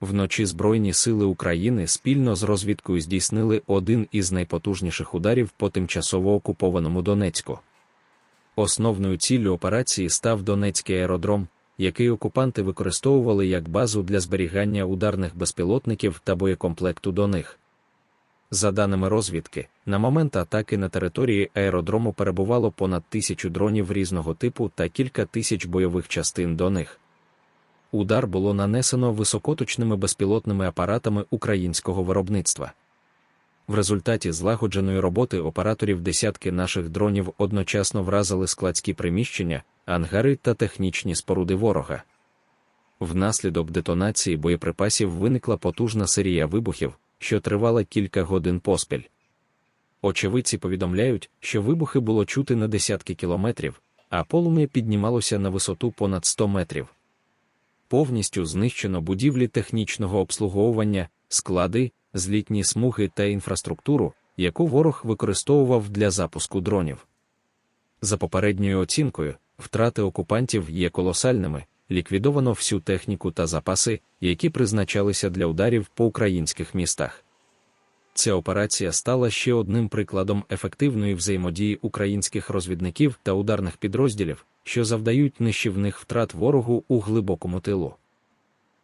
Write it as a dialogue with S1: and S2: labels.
S1: Вночі Збройні сили України спільно з розвідкою здійснили один із найпотужніших ударів по тимчасово окупованому Донецьку. Основною ціллю операції став Донецький аеродром, який окупанти використовували як базу для зберігання ударних безпілотників та боєкомплекту до них. За даними розвідки, на момент атаки на території аеродрому перебувало понад тисячу дронів різного типу та кілька тисяч бойових частин до них. Удар було нанесено високоточними безпілотними апаратами українського виробництва. В результаті злагодженої роботи операторів десятки наших дронів одночасно вразили складські приміщення, ангари та технічні споруди ворога. Внаслідок детонації боєприпасів виникла потужна серія вибухів, що тривала кілька годин поспіль. Очевидці повідомляють, що вибухи було чути на десятки кілометрів, а полум'я піднімалося на висоту понад 100 метрів. Повністю знищено будівлі технічного обслуговування, склади, злітні смуги та інфраструктуру, яку ворог використовував для запуску дронів. За попередньою оцінкою, втрати окупантів є колосальними, ліквідовано всю техніку та запаси, які призначалися для ударів по українських містах. Ця операція стала ще одним прикладом ефективної взаємодії українських розвідників та ударних підрозділів, що завдають нищівних втрат ворогу у глибокому тилу.